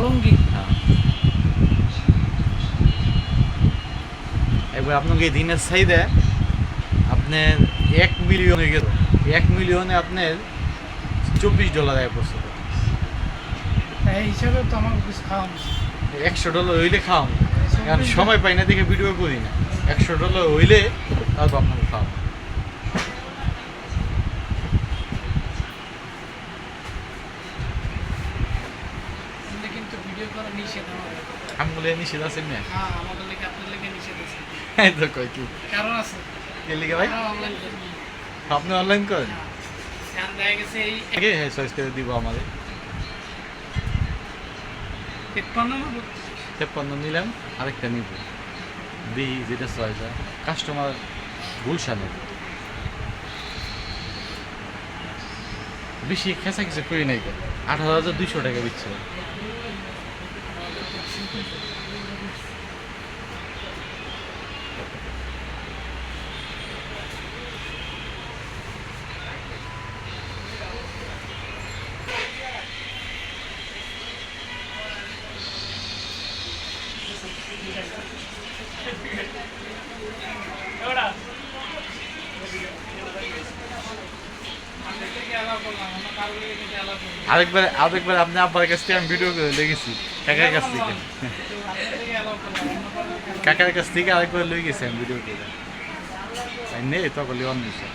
আলমগীর হ্যাঁ। এবার আপনাকে দিনের চাহিদা আপনার এক মিলিয়ন হয়ে গেল। এক মিলিয়নে আপনার চব্বিশ ডলার আয় পড়ছে এই হিসাবে তো আমার কিছু খাওয়া একশো ডলার হইলে খাওয়াম কারণ সময় পাই না দেখে ভিডিও করি না। একশো ডলার হইলে তারপর আপনাকে খাওয়াম করা নিষেধ নিষেধ না? হ্যাঁ আমাদের লেগে আপনার লেগে নিষেধ আছে। এই তো কয় কি? কারণ আছে। কে লিখে ভাই? অনলাইন করি আপনি অনলাইন করেন? হ্যাঁ। কারণ দেখা গেছে এই আগে হ্যাঁ চয়েস করে দিব আমাদের। তেপ্পান্ন না তেপ্পান্ন নিলাম আরেকটা নিব। দিই যেটা হয়। কাস্টমার গুলশানে বেশি খেঁচা কিছু করি নাই। আঠারো হাজার দুইশো টাকা দিচ্ছে। আরেকবার আরেকবার আপনি আব্বার কাছ থেকে আমি ভিডিও করে লেগেছি। কাকার কাছ থেকে? অন্য কাকার কাছ থেকে আরেকবার লই গেছি আমি ভিডিও করে তখন দিছে